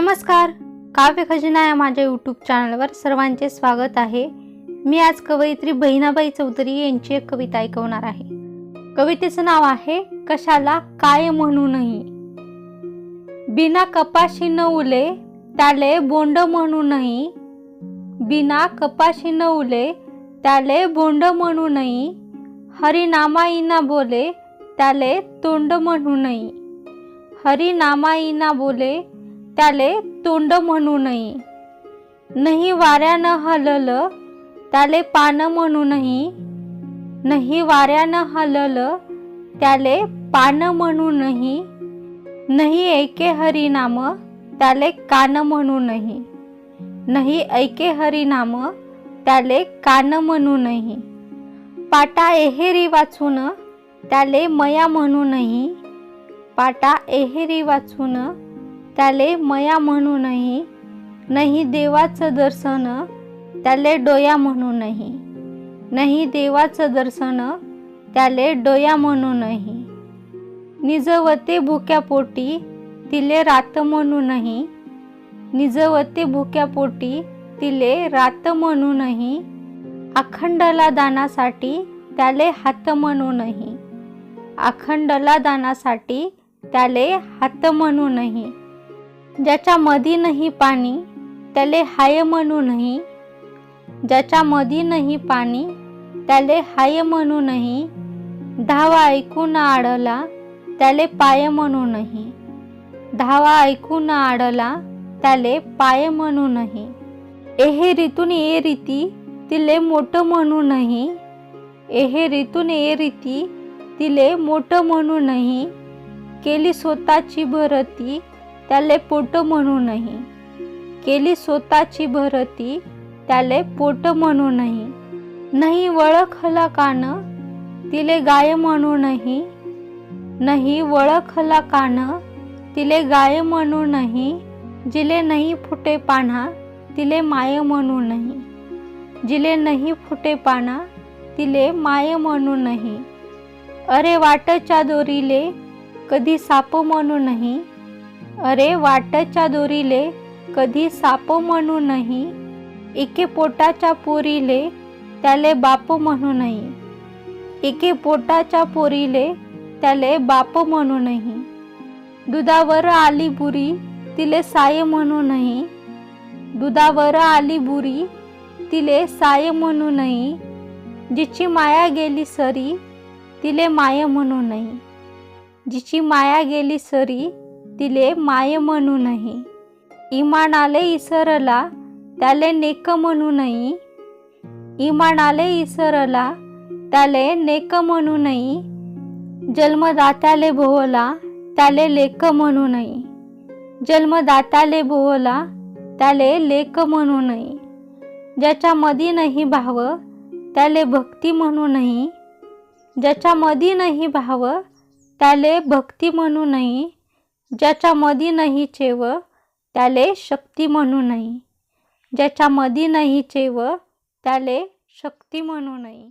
नमस्कार. काव्य खजिना या माझ्या यूट्यूब चॅनलवर सर्वांचे स्वागत आहे. मी आज कवयित्री बहिणाबाई चौधरी यांची एक कविता ऐकवणार आहे. कवितेचं नाव आहे कशाला काय म्हणूनही. बिना कपाशी न उले त्याले बोंड म्हणूनही. बिना कपाशी न उले त्याले बोंड म्हणूनही. हरिनामाईना बोले त्याले तोंड म्हणूनही. हरिनामाईना बोले त्याले तोंड म्हणू नये नाही वाऱ्यानं हललं त्याले पान म्हणूनही. नाही वाऱ्यानं हललं त्याले पान म्हणूनही. नाही ऐके हरिनाम त्याले कान म्हणूनही. नाही ऐके हरिनाम त्याले कान म्हणूनही. पाटा एहेरी वाचून त्याले मया म्हणू म्हणूनही. पाटा एहेरी वाचून त्याले मया म्हणूनही नाही देवाचं दर्शन त्याले डोया म्हणूनही नाही. देवाचं दर्शन त्याले डोया म्हणूनही निजवते भुक्या पोटी तिले रात म्हणूनही निजवते भुक्या पोटी तिले रात म्हणूनही अखंडला दानासाठी त्याले हात म्हणूनही अखंडला दानासाठी त्याले हात म्हणूनही ज्याच्या मधी नाही पाणी त्याले हाय म्हणूनही. ज्याच्या मधी नाही पाणी त्याले हाय म्हणूनही. धावा ऐकून आडला त्याले पाय म्हणू नाही धावा ऐकून आडला त्याले पाय म्हणूनही. एहे रीतून ए रीती तिले मोठं म्हणूनही. एहे रीतून ए रीती तिले मोठं म्हणूनही. केली स्वतःची भरती त्याले पोट म्हणूनही. केली स्वतःची भरती त्याले पोट म्हणूनही. नाही वळखला कान तिले गाय म्हणूनही. नाही वळखला कान तिले गाय म्हणूनही. जिले नाही फुटे पाना तिले माय म्हणूनही. जिले नाही फुटे पाना तिले माय म्हणूनही. अरे वाटच्या दोरीले कधी साप म्हणूनही. अरे वाटच्या दोरीले कधी साप म्हणू नाही एके पोटाच्या पोरीले त्याले बाप म्हणू नाही. एके पोटाच्या पोरीले त्याले बाप म्हणू नाही. दुधावर आली बुरी तिले साय म्हणूनही दुधावर आली बुरी तिले साय म्हणू नाही. जिची माया गेली सरी तिले माय म्हणूनही जिची माया गेली सरी तिले माय म्हणूनही. इमानाले इसरला त्याले नेक म्हणूनही. इमानाले इसरला त्याले नेक म्हणूनही. जन्मदात्याले भोवला त्याले लेक म्हणूनही. जन्मदात्याले भोवला त्याले लेक म्हणूनही. ज्याच्या मधी नाही भाव त्याले भक्ती म्हणूनही. ज्याच्या मधी नाही भाव त्याले भक्ती म्हणूनही. ज्याच्या मधी नाही चेव त्याले शक्ती म्हणू नाही ज्याच्या मधी नाही चेव त्याले शक्ती म्हणू नाही